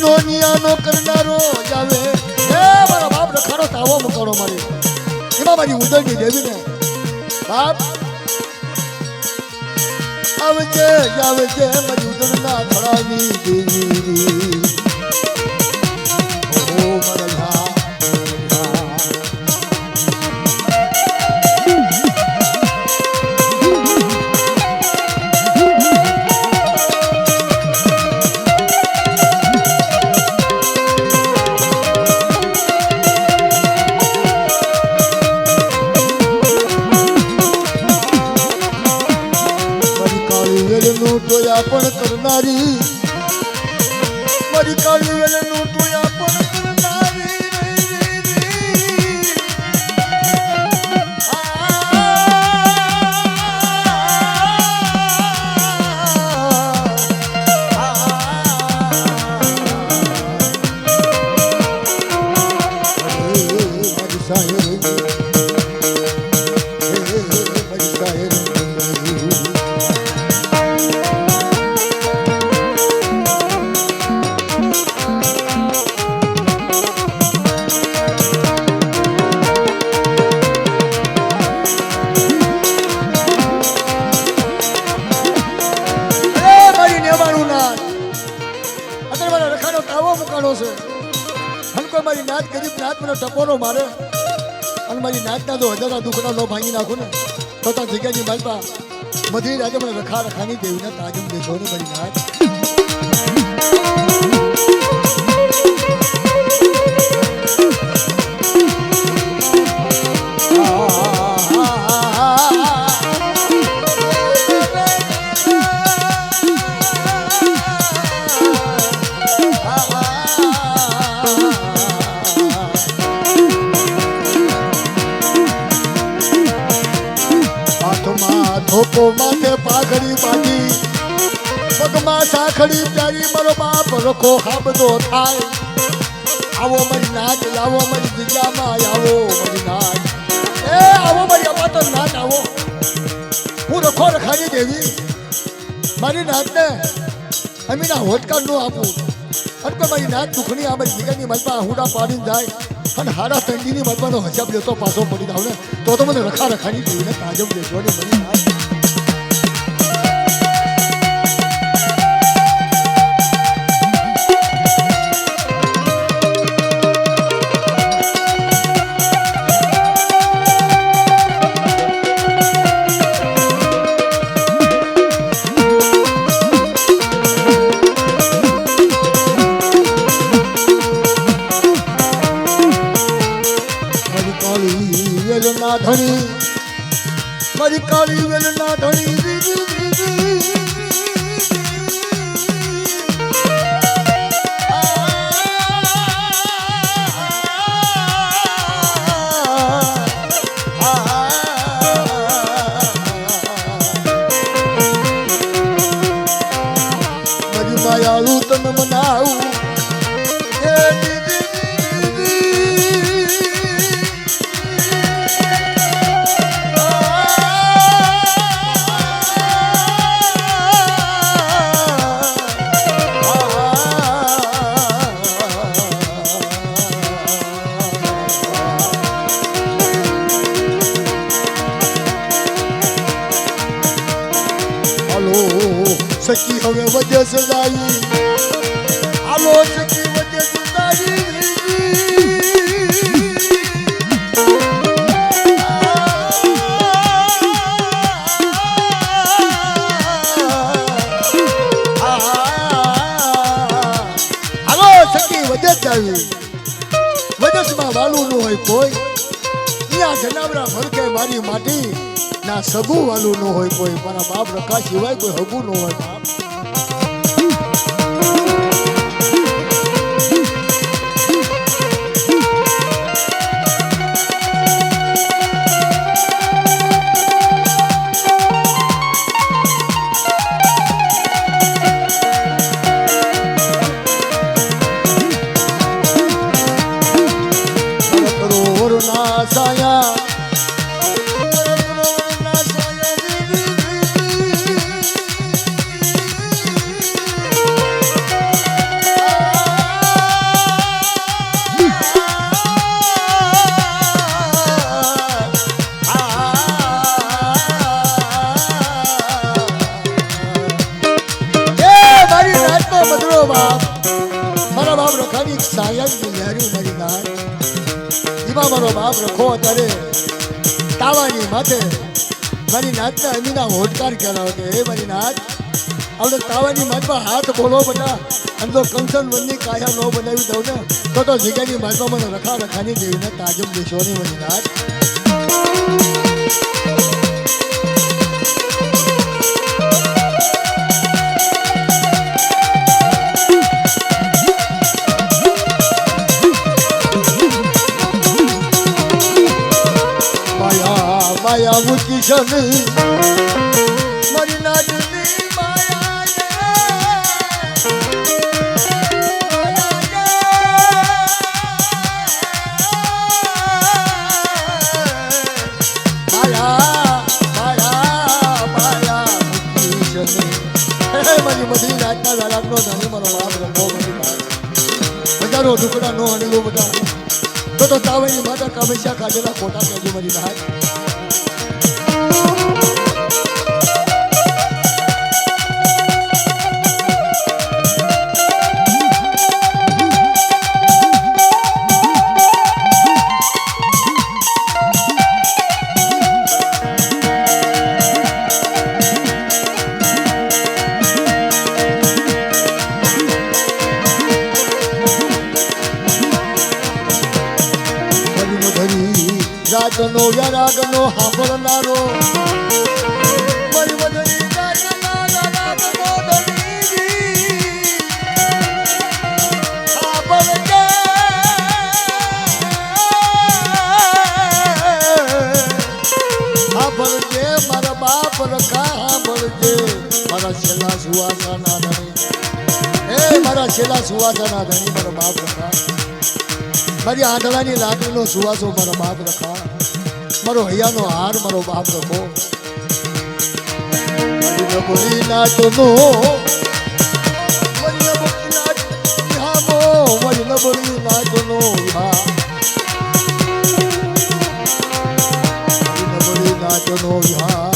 નો નિયાનો કરનારો આવે એ મારા બાપ રખાડો તાવો મુકાડો મારી. એમાં મારી ઉદયની દેવી ને બાપ, આવજે આવજે, મારી ઉદરના ધડાવી દેવી. ટોયા પણ કરનારી. મારી કાળી વેલનું ટોયા મારી નાચ ગરીબ નાત મને ટપોરો મારે. અને મારી નાચના જો હજારના દુખડા નો ભાંગી નાખું ને, તો ત્યાં જગ્યાની માલપા મધી રાજે મને રખા રખાની દેવીના તાજમ દેશો ને મારી નાત. સાખડી પ્યારી મારો બાપ રખો હાબદો થાય. આવો મારી નાચ આવો મારી જગ્યામાં, આવો મારી નાચ એ, આવો મારી અમાતો નાચ આવો. હું રખો રખાડી દેવી. મારી નાચને અમીના હોટકાર નો આપું. અને કોઈ મારી નાચ દુખણી આ મારી જગ્યાની મલપા હુડા પાડીને જાય અને હારા તંડીની મલપાનો હજાબ લેતો પાછો પડી દાવ ને, તો તો મને રખા રખાની દેવીને તાજમ દેશો ને મારી નાચ કાળી વેલ ના ધણી મારી કાળી વેલ ના ધણી સખી હવે વજે સજાઈ હાલો સખી સખી વજે જાવી વજસમાં વાલું ન હોય કોઈ અહીંયા મરકે મારી માટી, ના સગું વાલું ન હોય કોઈ, મારા બાપ રખા સિવાય કોઈ હગું ન હોય બાપ. લગી રખો ત્યારે તાવાની માથે મારી નાથના અમીના હોટકાર કહેલા હતો. એ મારી નાથ આપણે માથમાં હાથ બોલો બધા, અને જો કંસન વનની કાયા ન બનાવી દઉં ને, તો તો માથમાં રખા રખાની દેવીને તાજમ દેશોની મારી ને મારી નાચની માયા બધી નાચના દાડાનો ધણી મારો બાપ મારી નાચ હજારો ટુકડા નો અણલો બધા તો તો તાવણી માતા કામેશા કાઢેલા ખોટા કહેજો મારી નાચ રાગનો સાંભળનારો ધરી રાગનો. સાંભળજે મારા બાપ રખા સાંભળજે મારા છેલ્લા સુવાસાના ધણી. હે મારા છેલ્લા સુવાસાના ધણી, મારા બાપ રખા મારી આંધળાની લાકડીનો સુવાસો મારો બાપ રખા મારો હૈયાનો હાર, મારો બાપ રખો નબળી નાચનો મારી નબળી નાચ વિહામો મારી નબળી વિહા